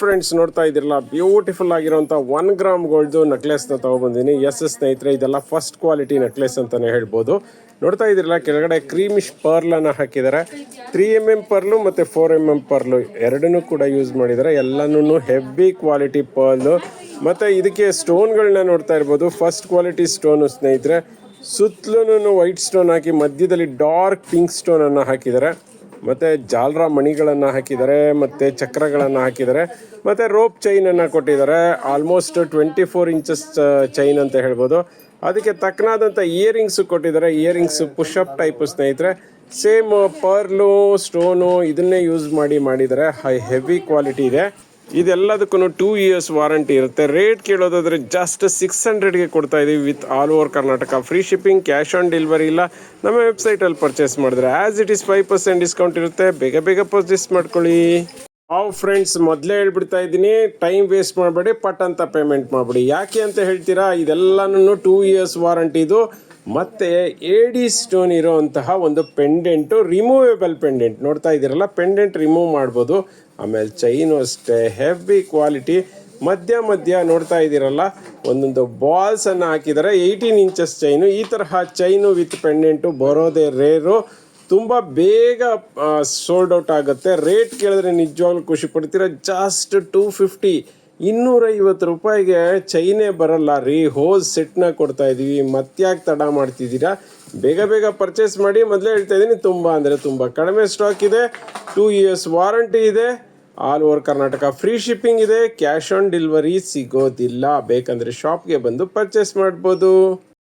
Friends ನೋಡ್ತಾ ಇದ್ರಲ್ಲ beautiful ಆಗಿರುವಂತ ಒನ್ ಗ್ರಾಮ್ ಗೋಲ್ಡ್ ನೆಕ್ಲೆಸ್ನ ತಗೊಬಂದಿನಿ. ಎಸ್ ಎಸ್ ಸ್ನೇಹಿತರೆ, ಇದೆಲ್ಲ ಫಸ್ಟ್ ಕ್ವಾಲಿಟಿ ನೆಕ್ಲೆಸ್ ಅಂತಾನೆ ಹೇಳ್ಬೋದು. ನೋಡ್ತಾ ಇದ್ರಲ್ಲ ಕೆಳಗಡೆ ಕ್ರೀಮಿಶ್ ಪರ್ಲ್ ಅನ್ನ ಹಾಕಿದ್ದಾರೆ. ತ್ರೀ ಎಂ ಎಂ ಪರ್ಲು ಮತ್ತೆ ಫೋರ್ ಎಂ ಎಂ ಪರ್ಲು ಎರಡನ್ನೂ ಕೂಡ ಯೂಸ್ ಮಾಡಿದ್ದಾರೆ. ಎಲ್ಲನೂ ಹೆವಿ ಕ್ವಾಲಿಟಿ ಪರ್ಲು ಮತ್ತೆ ಇದಕ್ಕೆ ಸ್ಟೋನ್ಗಳನ್ನ ನೋಡ್ತಾ ಇರ್ಬೋದು. ಫಸ್ಟ್ ಕ್ವಾಲಿಟಿ ಸ್ಟೋನು ಸ್ನೇಹಿತರೆ. ಸುತ್ತಲೂ ವೈಟ್ ಸ್ಟೋನ್ ಹಾಕಿ ಮಧ್ಯದಲ್ಲಿ ಡಾರ್ಕ್ ಪಿಂಕ್ ಸ್ಟೋನ್ ಅನ್ನ ಹಾಕಿದ್ದಾರೆ. ಮತ್ತೆ ಜಾಲರ ಮಣಿಗಳನ್ನು ಹಾಕಿದ್ದಾರೆ, ಮತ್ತೆ ಚಕ್ರಗಳನ್ನು ಹಾಕಿದ್ದಾರೆ, ಮತ್ತೆ ರೋಪ್ ಚೈನ್ ಅನ್ನ ಕೊಟ್ಟಿದ್ದಾರೆ. Almost twenty four inches chain ಅಂತ ಹೇಳ್ಬೋದು. ಅದಕ್ಕೆ ತಕ್ಕನಾದಂಥ ಇಯರಿಂಗ್ಸ್ ಕೊಟ್ಟಿದ್ದಾರೆ. ಇಯರಿಂಗ್ಸ್ ಪುಷಪ್ ಟೈಪ್ ಸ್ನೇಹಿತರೆ ಸೇಮ್ ಪರ್ಲು ಸ್ಟೋನು ಇದನ್ನೇ ಯೂಸ್ ಮಾಡಿ ಮಾಡಿದ್ದಾರೆ. ಹೈ ಹೆವಿ ಕ್ವಾಲಿಟಿ ಇದೆ. ಇದೆಲ್ಲದಕ್ಕೂ ಟೂ ಇಯರ್ಸ್ ವಾರಂಟಿ ಇರುತ್ತೆ. ರೇಟ್ ಕೇಳೋದಾದರೆ ಜಸ್ಟ್ ಸಿಕ್ಸ್ ಹಂಡ್ರೆಡ್ಗೆ ಕೊಡ್ತಾ ಇದ್ದೀವಿ with all over Karnataka free shipping cash on delivery ಇಲ್ಲ. ನಮ್ಮ ವೆಬ್ಸೈಟಲ್ಲಿ ಪರ್ಚೇಸ್ ಮಾಡಿದ್ರೆ as it is five percent discount ಇರುತ್ತೆ. ಬೇಗ ಬೇಗ ಪರ್ಚೇಸ್ ಮಾಡ್ಕೊಳ್ಳಿ. ಹಾವ್ ಫ್ರೆಂಡ್ಸ್ ಮೊದಲೇ ಹೇಳ್ಬಿಡ್ತಾ ಇದ್ದೀನಿ ಟೈಮ್ ವೇಸ್ಟ್ ಮಾಡಬೇಡಿ, ಪಟ್ ಅಂತ ಪೇಮೆಂಟ್ ಮಾಡಿಬಿಡಿ. ಯಾಕೆ ಅಂತ ಹೇಳ್ತೀರಾ? ಇದೆಲ್ಲನೂ ಟೂ ಇಯರ್ಸ್ ವಾರಂಟಿದು ಮತ್ತೆ ಡಿ ಸ್ಟೋನ್ ಇರೋಂತಹ ಒಂದು ಪೆಂಡೆಂಟು ರಿಮೂವೇಬಲ್ ಪೆಂಡೆಂಟ್ ನೋಡ್ತಾ ಇದ್ದೀರಲ್ಲ ಪೆಂಡೆಂಟ್ ರಿಮೂವ್ ಮಾಡ್ಬೋದು. ಆಮೇಲೆ ಚೈನು ಅಷ್ಟೇ ಹೆವಿ ಕ್ವಾಲಿಟಿ ಮಧ್ಯ ಮಧ್ಯ ನೋಡ್ತಾ ಇದ್ದೀರಲ್ಲ, ಒಂದೊಂದು ಬಾಲ್ಸನ್ನು ಹಾಕಿದ್ದಾರೆ ಏಯ್ಟೀನ್ ಇಂಚಸ್ ಚೈನು. ಈ ತರಹ ಚೈನು ವಿತ್ ಪೆಂಡೆಂಟು ಬರೋದೇ ರೇರು ತುಂಬ ಬೇಗ ಸೋಲ್ಡ್ ಔಟ್ ಆಗುತ್ತೆ. ರೇಟ್ ಕೇಳಿದ್ರೆ ನಿಜವಾಗ್ಲೂ ಖುಷಿ ಪಡ್ತೀರಾ? ಜಾಸ್ಟ್ ಟೂ ಫಿಫ್ಟಿ ಇನ್ನೂರೈವತ್ತು ರೂಪಾಯಿಗೆ ಚೈನೇ ಬರಲ್ಲ. ರೀ ಹೋಸ್ ಸೆಟ್ನ ಕೊಡ್ತಾ ಇದೀವಿ. ಮತ್ತ್ಯಾಕೆ ತಡ ಮಾಡ್ತಿದ್ದೀರಾ? ಬೇಗ ಬೇಗ ಪರ್ಚೇಸ್ ಮಾಡಿ. ಮೊದಲೇ ಹೇಳ್ತಾ ಇದ್ದೀನಿ, ತುಂಬ ಅಂದರೆ ತುಂಬ ಕಡಿಮೆ ಸ್ಟಾಕ್ ಇದೆ. ಟೂ ಇಯರ್ಸ್ ವಾರಂಟಿ ಇದೆ. All over Karnataka free shipping ಇದೆ. ಕ್ಯಾಶ್ ಆನ್ ಡೆಲಿವರಿ ಸಿಗೋದಿಲ್ಲ. ಬೇಕಂದ್ರೆ ಶಾಪ್ಗೆ ಬಂದು ಪರ್ಚೇಸ್ ಮಾಡ್ಬೋದು.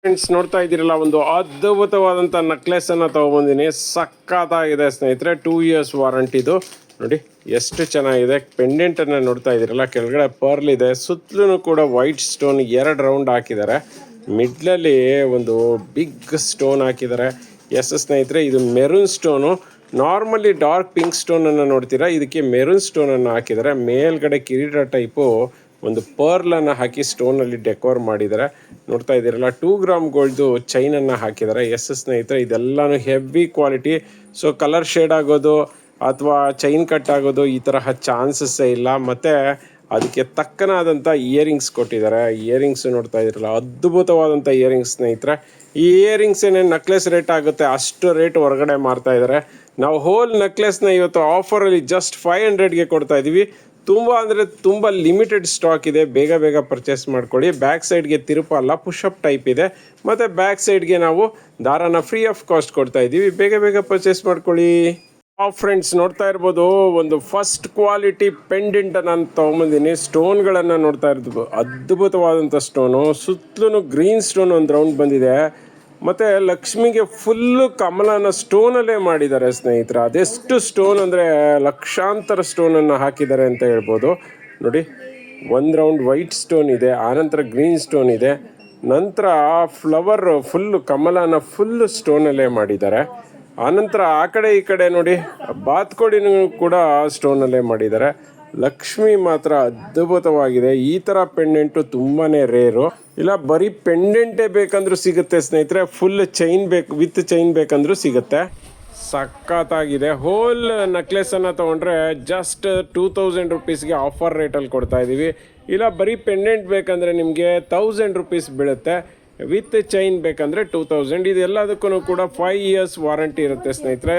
ಫ್ರೆಂಡ್ಸ್ ನೋಡ್ತಾ ಇದ್ದೀರಲ್ಲ, ಒಂದು ಅದ್ಭುತವಾದಂಥ ನೆಕ್ಲೆಸ್ ಅನ್ನ ತಗೊಬಂದಿನಿ. ಸಕ್ಕತ್ತಾಗಿದೆ ಸ್ನೇಹಿತರೆ ಟೂ ಇಯರ್ಸ್ ವಾರಂಟಿದು ನೋಡಿ, ಎಷ್ಟು ಚೆನ್ನಾಗಿದೆ. ಪೆಂಡೆಂಟ್ ಅನ್ನ ನೋಡ್ತಾ ಇದ್ದೀರಲ್ಲ, ಕೆಳಗಡೆ ಪರ್ಲ್ ಇದೆ. ಸುತ್ತಲೂ ಕೂಡ ವೈಟ್ ಸ್ಟೋನ್ ಎರಡು ರೌಂಡ್ ಹಾಕಿದ್ದಾರೆ. ಮಿಡ್ಲಲ್ಲಿ ಒಂದು ಬಿಗ್ ಸ್ಟೋನ್ ಹಾಕಿದ್ದಾರೆ. ಎಸ್ ಸ್ನೇಹಿತರೆ, ಇದು maroon stone normally dark pink stone ಅನ್ನ ನೋಡ್ತೀರಾ? ಇದಕ್ಕೆ ಮೆರೂನ್ ಸ್ಟೋನ್ ಅನ್ನ ಹಾಕಿದ್ದಾರೆ ಮೇಲ್ಗಡೆ ಕಿರೀಟ ಟೈಪು ಒಂದು ಪರ್ಲ್ ಅನ್ನ ಹಾಕಿ ಸ್ಟೋನ್ ಅಲ್ಲಿ ಡೆಕೋರ್ ಮಾಡಿದ್ದಾರೆ ನೋಡ್ತಾ ಇದ್ದೀರಲ್ಲ ಟೂ ಗ್ರಾಮ್ ಗೋಲ್ಡು ಚೈನ್ ಅನ್ನ ಹಾಕಿದ್ದಾರೆ ಎಸ್ ಸ್ನೇಹಿತರೆ, ಇದೆಲ್ಲಾನು heavy quality so colour shade ಆಗೋದು ಅಥವಾ ಚೈನ್ ಕಟ್ ಆಗೋದು ಈ ತರಹ ಚಾನ್ಸಸ್ಸೇ ಇಲ್ಲ. ಮತ್ತೆ ಅದಕ್ಕೆ ತಕ್ಕನಾದಂಥ ಇಯರಿಂಗ್ಸ್ ಕೊಟ್ಟಿದ್ದಾರೆ ಇಯರಿಂಗ್ಸ್ ನೋಡ್ತಾ ಇದ್ರಲ್ಲ ಅದ್ಭುತವಾದಂಥ ಇಯರಿಂಗ್ಸ್ ಸ್ನೇಹಿತರೆ. ಈ ಇಯರಿಂಗ್ಸ್ ಏನೇನು ನಕ್ಲೆಸ್ ರೇಟ್ ಆಗುತ್ತೆ, ಅಷ್ಟು ರೇಟ್ ಹೊರಗಡೆ ಮಾಡ್ತಾ ಇದ್ದಾರೆ. ನಾವು ಹೋಲ್ ನೆಕ್ಲೆಸ್ನ ಇವತ್ತು ಆಫರಲ್ಲಿ ಜಸ್ಟ್ ಫೈವ್ ಹಂಡ್ರೆಡ್ಗೆ ಕೊಡ್ತಾ ಇದ್ದೀವಿ ತುಂಬ ಅಂದರೆ ತುಂಬ ಲಿಮಿಟೆಡ್ ಸ್ಟಾಕ್ ಇದೆ. ಬೇಗ ಬೇಗ ಪರ್ಚೇಸ್ ಮಾಡ್ಕೊಳ್ಳಿ. ಬ್ಯಾಕ್ ಸೈಡ್ಗೆ ತಿರುಪಲ್ಲ ಪುಷಪ್ ಟೈಪ್ ಇದೆ. ಮತ್ತು ಬ್ಯಾಕ್ ಸೈಡ್ಗೆ ನಾವು ದಾರಾನ ಫ್ರೀ ಆಫ್ ಕಾಸ್ಟ್ ಕೊಡ್ತಾ ಇದ್ದೀವಿ ಬೇಗ ಬೇಗ ಪರ್ಚೇಸ್ ಮಾಡ್ಕೊಳ್ಳಿ. ಫ್ರೆಂಡ್ಸ್ ನೋಡ್ತಾ ಇರ್ಬೋದು. ಒಂದು ಫಸ್ಟ್ ಕ್ವಾಲಿಟಿ ಪೆಂಡೆಂಟ್ ನಾನು ತೊಗೊಂಬಂದಿನಿ. ಸ್ಟೋನ್ಗಳನ್ನು ನೋಡ್ತಾ ಇರ್ಬೋದು. ಅದ್ಭುತವಾದಂಥ ಸ್ಟೋನು ಸುತ್ತಲೂ ಗ್ರೀನ್ ಸ್ಟೋನ್ ಒಂದು ರೌಂಡ್ ಬಂದಿದೆ. ಮತ್ತು ಲಕ್ಷ್ಮಿಗೆ ಫುಲ್ಲು ಕಮಲನ ಸ್ಟೋನಲ್ಲೇ ಮಾಡಿದ್ದಾರೆ ಸ್ನೇಹಿತರೆ. ಅದೆಷ್ಟು ಸ್ಟೋನ್ ಅಂದರೆ ಲಕ್ಷಾಂತರ ಸ್ಟೋನನ್ನು ಹಾಕಿದ್ದಾರೆ ಅಂತ ಹೇಳ್ಬೋದು. ನೋಡಿ, ಒಂದು ರೌಂಡ್ ವೈಟ್ ಸ್ಟೋನ್ ಇದೆ ಆನಂತರ ಗ್ರೀನ್ ಸ್ಟೋನ್ ಇದೆ. ನಂತರ ಫ್ಲವರ್ ಫುಲ್ಲು ಕಮಲನ ಫುಲ್ಲು ಸ್ಟೋನಲ್ಲೇ ಮಾಡಿದ್ದಾರೆ. ಆನಂತರ ಆ ಕಡೆ ಈ ಕಡೆ ನೋಡಿ ಬಾತ್ಕೋಡಿನೂ ಕೂಡ ಸ್ಟೋನಲ್ಲೇ ಮಾಡಿದ್ದಾರೆ. ಲಕ್ಷ್ಮಿ ಮಾತ್ರ ಅದ್ಭುತವಾಗಿದೆ. ಈ ಥರ ಪೆಂಡೆಂಟು ತುಂಬಾ ರೇರು ಇಲ್ಲ, ಬರೀ ಪೆಂಡೆಂಟೇ ಬೇಕಂದ್ರೂ ಸಿಗುತ್ತೆ ಸ್ನೇಹಿತರೆ. ಫುಲ್ ಚೈನ್ ಬೇಕು ವಿತ್ ಚೈನ್ ಬೇಕಂದ್ರೂ ಸಿಗುತ್ತೆ. ಸಖತ್ತಾಗಿದೆ. ಹೋಲ್ ನೆಕ್ಲೆಸನ್ನು ತೊಗೊಂಡ್ರೆ ಜಸ್ಟ್ ಟೂ ತೌಸಂಡ್ ರುಪೀಸ್ಗೆ ಆಫರ್ ರೇಟಲ್ಲಿ ಕೊಡ್ತಾ ಇದ್ದೀವಿ ಇಲ್ಲ, ಬರೀ ಪೆಂಡೆಂಟ್ ಬೇಕಂದರೆ ನಿಮಗೆ ತೌಸಂಡ್ ರುಪೀಸ್ ಬೀಳುತ್ತೆ. ವಿತ್ ಚೈನ್ ಬೇಕಂದರೆ ಟೂ ತೌಸಂಡ್. ಇದೆಲ್ಲದಕ್ಕೂ ಕೂಡ ಫೈವ್ ಇಯರ್ಸ್ ವಾರಂಟಿ ಇರುತ್ತೆ ಸ್ನೇಹಿತರೆ.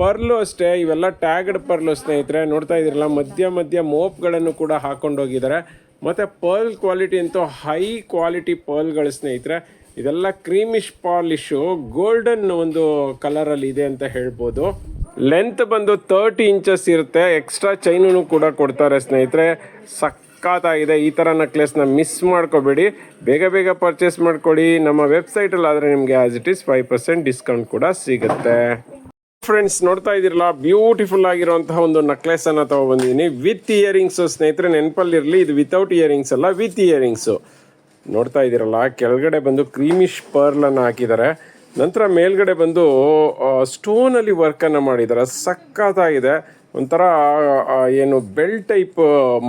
ಪರ್ಲು ಅಷ್ಟೇ, ಇವೆಲ್ಲ ಟ್ಯಾಗ್ಡ್ ಪರ್ಲು ಸ್ನೇಹಿತರೆ. ನೋಡ್ತಾ ಇದ್ದೀರಲ್ಲ, ಮಧ್ಯ ಮಧ್ಯ ಮೋಪ್ಗಳನ್ನು ಕೂಡ ಹಾಕೊಂಡು ಹೋಗಿದ್ದಾರೆ. ಮತ್ತು ಪರ್ಲ್ ಕ್ವಾಲಿಟಿ ಅಂತೂ ಹೈ ಕ್ವಾಲಿಟಿ ಪರ್ಲ್ಗಳು ಸ್ನೇಹಿತರೆ. ಇದೆಲ್ಲ ಕ್ರೀಮಿಶ್ ಪಾಲಿಶು ಗೋಲ್ಡನ್ ಒಂದು ಕಲರಲ್ಲಿ ಇದೆ ಅಂತ ಹೇಳ್ಬೋದು. ಲೆಂತ್ ಬಂದು ತರ್ಟಿ ಇಂಚಸ್ ಇರುತ್ತೆ. ಎಕ್ಸ್ಟ್ರಾ ಚೈನು ಕೂಡ ಕೊಡ್ತಾರೆ ಸ್ನೇಹಿತರೆ. ಸಖತ್ತಾಗಿದೆ ಈ ಥರ ನೆಕ್ಲೆಸ್ನ ಮಿಸ್ ಮಾಡ್ಕೋಬೇಡಿ. ಬೇಗ ಬೇಗ ಪರ್ಚೇಸ್ ಮಾಡ್ಕೊಡಿ. ನಮ್ಮ ವೆಬ್ಸೈಟಲ್ಲಿ ಆದರೆ ನಿಮಗೆ as it is five percent discount ಕೂಡ ಸಿಗುತ್ತೆ. ಫ್ರೆಂಡ್ಸ್ ನೋಡ್ತಾ ಇದ್ದೀರಲ್ಲ ಬ್ಯೂಟಿಫುಲ್ ಆಗಿರುವಂತಹ ಒಂದು ನೆಕ್ಲೆಸ್ ಅನ್ನ ತಗೊಬಂದಿದ್ದೀನಿ. ವಿತ್ ಇಯರಿಂಗ್ಸ್ ಸ್ನೇಹಿತರೆ, ನೆನಪಲ್ಲಿರಲಿ, ಇದು ವಿತೌಟ್ ಇಯರಿಂಗ್ಸ್ ಅಲ್ಲ ವಿತ್ ಇಯರಿಂಗ್ಸು ನೋಡ್ತಾ ಇದ್ದೀರಲ್ಲ, ಕೆಳಗಡೆ ಬಂದು ಕ್ರೀಮಿಶ್ ಪರ್ಲನ್ನು ಹಾಕಿದ್ದಾರೆ. ನಂತರ ಮೇಲ್ಗಡೆ ಬಂದು ಸ್ಟೋನಲ್ಲಿ ವರ್ಕನ್ನು ಮಾಡಿದ್ದಾರೆ. ಸಖತ್ತಾಗಿದೆ. ಒಂಥರ ಏನು ಬೆಲ್ ಟೈಪ್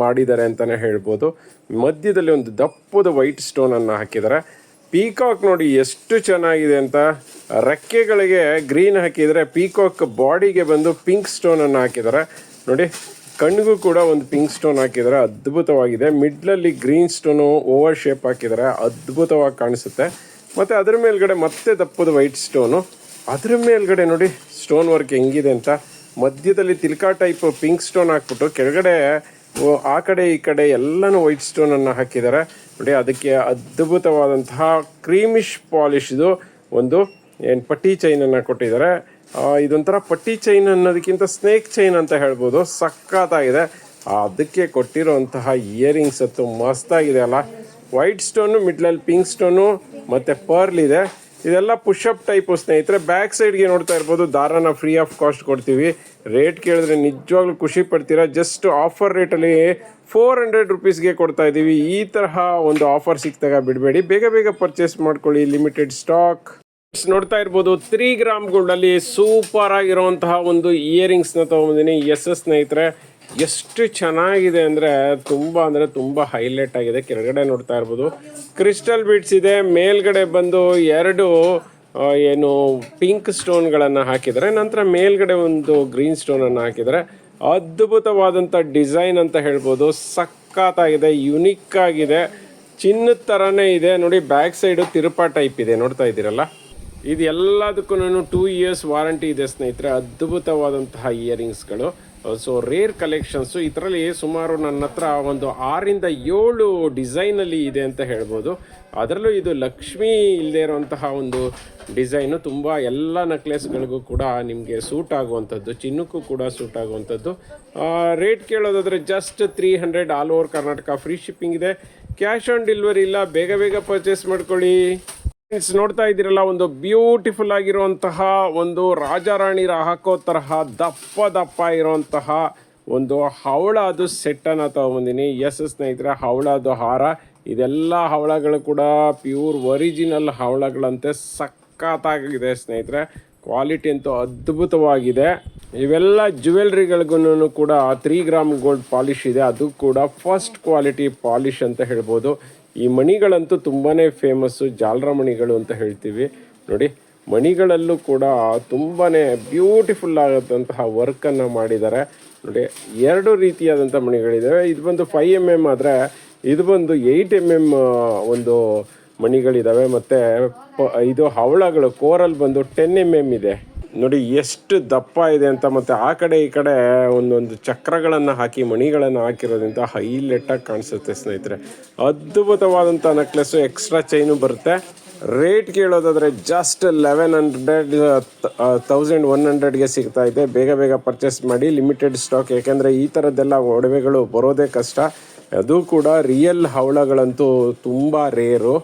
ಮಾಡಿದ್ದಾರೆ ಅಂತಲೇ ಹೇಳ್ಬೋದು. ಮಧ್ಯದಲ್ಲಿ ಒಂದು ದಪ್ಪದ ವೈಟ್ ಸ್ಟೋನನ್ನು ಹಾಕಿದ್ದಾರೆ. ಪೀಕಾಕ್ ನೋಡಿ ಎಷ್ಟು ಚೆನ್ನಾಗಿದೆ ಅಂತ. ರೆಕ್ಕೆಗಳಿಗೆ ಗ್ರೀನ್ ಹಾಕಿದರೆ ಪೀಕಾಕ್ ಬಾಡಿಗೆ ಬಂದು ಪಿಂಕ್ ಸ್ಟೋನನ್ನು ಹಾಕಿದ್ದಾರೆ. ನೋಡಿ ಕಣ್ಣಿಗೂ ಕೂಡ ಒಂದು ಪಿಂಕ್ ಸ್ಟೋನ್ ಹಾಕಿದ್ದಾರೆ. ಅದ್ಭುತವಾಗಿದೆ. ಮಿಡ್ಲಲ್ಲಿ ಗ್ರೀನ್ ಸ್ಟೋನು ಓವರ್ ಶೇಪ್ ಹಾಕಿದ್ದಾರೆ. ಅದ್ಭುತವಾಗಿ ಕಾಣಿಸುತ್ತೆ. ಮತ್ತು ಅದರ ಮೇಲ್ಗಡೆ ಮತ್ತೆ ದಪ್ಪದ ವೈಟ್ ಸ್ಟೋನು. ಅದರ ಮೇಲ್ಗಡೆ ನೋಡಿ, ಸ್ಟೋನ್ ವರ್ಕ್ ಹೆಂಗಿದೆ ಅಂತ. ಮಧ್ಯದಲ್ಲಿ ತಿಲ್ಕಾ ಟೈಪ್ ಪಿಂಕ್ ಸ್ಟೋನ್ ಹಾಕ್ಬಿಟ್ಟು ಕೆಳಗಡೆ ಆ ಕಡೆ, ಈ ಕಡೆ ಎಲ್ಲನೂ ವೈಟ್ ಸ್ಟೋನ್ ಅನ್ನ ಹಾಕಿದ್ದಾರೆ. ನೋಡಿ, ಅದಕ್ಕೆ ಅದ್ಭುತವಾದಂತಹ ಕ್ರೀಮಿಶ್ ಪಾಲಿಶ್ ಇದು ಒಂದು, ಏನು, ಪಟ್ಟಿ ಚೈನ್ ಅನ್ನ ಕೊಟ್ಟಿದ್ದಾರೆ. ಇದೊಂಥರ ಪಟ್ಟಿ ಚೈನ್ ಅನ್ನೋದಕ್ಕಿಂತ ಸ್ನೇಕ್ ಚೈನ್ ಅಂತ ಹೇಳ್ಬೋದು. ಸಖತ್ತಾಗಿದೆ. ಅದಕ್ಕೆ ಕೊಟ್ಟಿರುವಂತಹ ಇಯರಿಂಗ್ಸ್ ಅಂತೂ ಮಸ್ತಾಗಿದೆ ಅಲ್ಲ. ವೈಟ್ ಸ್ಟೋನು ಮಿಡ್ಲಲ್ಲಿ ಪಿಂಕ್ ಸ್ಟೋನು ಮತ್ತು ಪರ್ಲ್ ಇದೆ. ಇದೆಲ್ಲ ಪುಷಪ್ ಟೈಪು ಸ್ನೇಹಿತರೆ. ಬ್ಯಾಕ್ ಸೈಡ್ಗೆ ನೋಡ್ತಾ ಇರ್ಬೋದು, ದಾರನ ಫ್ರೀ ಆಫ್ ಕಾಸ್ಟ್ ಕೊಡ್ತೀವಿ. ರೇಟ್ ಕೇಳಿದ್ರೆ ನಿಜವಾಗ್ಲೂ ಖುಷಿ ಪಡ್ತೀರಾ? ಜಸ್ಟ್ ಆಫರ್ ರೇಟಲ್ಲಿ ಫೋರ್ ಹಂಡ್ರೆಡ್ ರುಪೀಸ್ಗೆ ಕೊಡ್ತಾ ಇದ್ದೀವಿ ಈ ತರಹ ಒಂದು ಆಫರ್ ಸಿಕ್ತಾಗ ಬಿಡಬೇಡಿ. ಬೇಗ ಬೇಗ ಪರ್ಚೇಸ್ ಮಾಡ್ಕೊಳ್ಳಿ. ಲಿಮಿಟೆಡ್ ಸ್ಟಾಕ್ ನೋಡ್ತಾ ಇರ್ಬೋದು ತ್ರೀ ಗ್ರಾಮ್ ಗೋಲ್ಡ್ ಅಲ್ಲಿ ಸೂಪರ್ ಆಗಿರುವಂತಹ ಒಂದು ಇಯರಿಂಗ್ಸ್ನ ತಗೊಂಡಿದ್ದೀನಿ ಎಸ್ ಎಸ್ ಸ್ನೇಹಿತರೆ. ಎಷ್ಟು ಚೆನ್ನಾಗಿದೆ ಅಂದರೆ ತುಂಬ ಅಂದರೆ ತುಂಬ ಹೈಲೈಟ್ ಆಗಿದೆ. ಕೆಳಗಡೆ ನೋಡ್ತಾ ಇರ್ಬೋದು. ಕ್ರಿಸ್ಟಲ್ ಬಿಟ್ಸ್ ಇದೆ. ಮೇಲ್ಗಡೆ ಬಂದು ಎರಡು ಏನು ಪಿಂಕ್ ಸ್ಟೋನ್ಗಳನ್ನು ಹಾಕಿದರೆ ನಂತರ ಮೇಲ್ಗಡೆ ಒಂದು ಗ್ರೀನ್ ಸ್ಟೋನನ್ನು ಹಾಕಿದರೆ ಅದ್ಭುತವಾದಂಥ ಡಿಸೈನ್ ಅಂತ ಹೇಳ್ಬೋದು. ಸಖತ್ತಾಗಿದೆ ಯುನಿಕ್ ಆಗಿದೆ. ಚಿನ್ನದ ಥರನೇ ಇದೆ. ನೋಡಿ ಬ್ಯಾಕ್ ಸೈಡು ತಿರುಪಾ ಟೈಪ್ ಇದೆ. ನೋಡ್ತಾ ಇದ್ದೀರಲ್ಲ? ಇದು ಎಲ್ಲದಕ್ಕೂ ಟೂ ಇಯರ್ಸ್ ವಾರಂಟಿ ಇದೆ ಸ್ನೇಹಿತರೆ. ಅದ್ಭುತವಾದಂತಹ ಇಯರಿಂಗ್ಸ್ಗಳು ಸೊ ರೇರ್ ಕಲೆಕ್ಷನ್ಸು ಇದರಲ್ಲಿ ಸುಮಾರು ನನ್ನ ಹತ್ರ ಒಂದು ಆರಿಂದ ಏಳು ಡಿಸೈನಲ್ಲಿ ಇದೆ ಅಂತ ಹೇಳ್ಬೋದು. ಅದರಲ್ಲೂ ಇದು ಲಕ್ಷ್ಮಿ ಇಲ್ಲದೆ ಇರುವಂತಹ ಒಂದು ಡಿಸೈನು. ತುಂಬ ಎಲ್ಲ ನೆಕ್ಲೆಸ್ಗಳಿಗೂ ಕೂಡ ನಿಮಗೆ ಸೂಟ್ ಆಗುವಂಥದ್ದು, ಚಿನ್ನಕ್ಕೂ ಕೂಡ ಸೂಟ್ ಆಗುವಂಥದ್ದು. Rate ಕೇಳೋದಾದರೆ just three hundred all over Karnataka free shipping ಇದೆ. ಕ್ಯಾಶ್ ಆನ್ ಡೆಲಿವರಿ ಇಲ್ಲ. ಬೇಗ ಬೇಗ ಪರ್ಚೇಸ್ ಮಾಡ್ಕೊಳ್ಳಿ. ನೋಡ್ತಾ ಇದ್ದೀರಲ್ಲ, ಒಂದು ಬ್ಯೂಟಿಫುಲ್ ಆಗಿರುವಂತಹ ಒಂದು ರಾಜಾರಾಣಿ ಹಾಕೋ ತರಹ ದಪ್ಪ ದಪ್ಪ ಇರುವಂತಹ ಒಂದು ಹವಳದು ಸೆಟ್ಟನ್ನು ತಗೊಂಬಂದಿನಿ ಎಸ್ ಸ್ನೇಹಿತರೆ, ಹವಳದು ಹಾರ. ಇದೆಲ್ಲ ಹವಳಗಳು ಕೂಡ ಪ್ಯೂರ್ ಒರಿಜಿನಲ್ ಹವಳಗಳಂತೆ ಸಖತ್ತಾಗಿದೆ ಸ್ನೇಹಿತರೆ. ಕ್ವಾಲಿಟಿ ಅಂತೂ ಅದ್ಭುತವಾಗಿದೆ. ಇವೆಲ್ಲ ಜ್ಯುವೆಲ್ರಿಗಳಿಗೂ ಕೂಡ ತ್ರೀ ಗ್ರಾಮ್ ಗೋಲ್ಡ್ ಪಾಲಿಶ್ ಇದೆ. ಅದು ಕೂಡ ಫಸ್ಟ್ ಕ್ವಾಲಿಟಿ ಪಾಲಿಶ್ ಅಂತ ಹೇಳ್ಬೋದು. ಈ ಮಣಿಗಳಂತೂ ತುಂಬಾ ಫೇಮಸ್ಸು ಜಾಲರ ಮಣಿಗಳು ಅಂತ ಹೇಳ್ತೀವಿ. ನೋಡಿ, ಮಣಿಗಳಲ್ಲೂ ಕೂಡ ತುಂಬಾ ಬ್ಯೂಟಿಫುಲ್ ಆಗದಂತಹ ವರ್ಕನ್ನು ಮಾಡಿದ್ದಾರೆ. ನೋಡಿ, ಎರಡು ರೀತಿಯಾದಂಥ ಮಣಿಗಳಿದ್ದಾವೆ ಇದು ಬಂದು ಫೈವ್ ಎಂ ಎಂ ಆದರೆ ಇದು ಬಂದು ಏಯ್ಟ್ ಎಂ ಎಂ ಒಂದು ಮಣಿಗಳಿದ್ದಾವೆ ಮತ್ತು ಇದು ಹವಳಗಳು, ಕೋರಲ್ ಬಂದು ಟೆನ್ ಎಂ ಎಂ ಇದೆ. ನೋಡಿ ಎಷ್ಟು ದಪ್ಪ ಇದೆ ಅಂತ ಮತ್ತು ಆ ಕಡೆ ಈ ಕಡೆ ಒಂದೊಂದು ಚಕ್ರಗಳನ್ನು ಹಾಕಿ, ಮಣಿಗಳನ್ನು ಹಾಕಿರೋದ್ರಿಂದ ಹೈಲೆಟಾಗಿ ಕಾಣಿಸುತ್ತೆ ಸ್ನೇಹಿತರೆ. ಅದ್ಭುತವಾದಂಥ ನೆಕ್ಲೆಸ್ಸು ಎಕ್ಸ್ಟ್ರಾ ಚೈನು ಬರುತ್ತೆ. Rate ಕೇಳೋದಾದರೆ just eleven hundred thousand one ಹಂಡ್ರೆಡ್ಗೆ ಸಿಗ್ತಾ ಇದೆ. ಬೇಗ ಬೇಗ ಪರ್ಚೇಸ್ ಮಾಡಿ ಲಿಮಿಟೆಡ್ ಸ್ಟಾಕ್ ಯಾಕೆಂದರೆ ಈ ಥರದ್ದೆಲ್ಲ ಒಡವೆಗಳು ಬರೋದೇ ಕಷ್ಟ. ಅದು ಕೂಡ ರಿಯಲ್ ಹವಳಗಳಂತೂ ತುಂಬ ರೇರು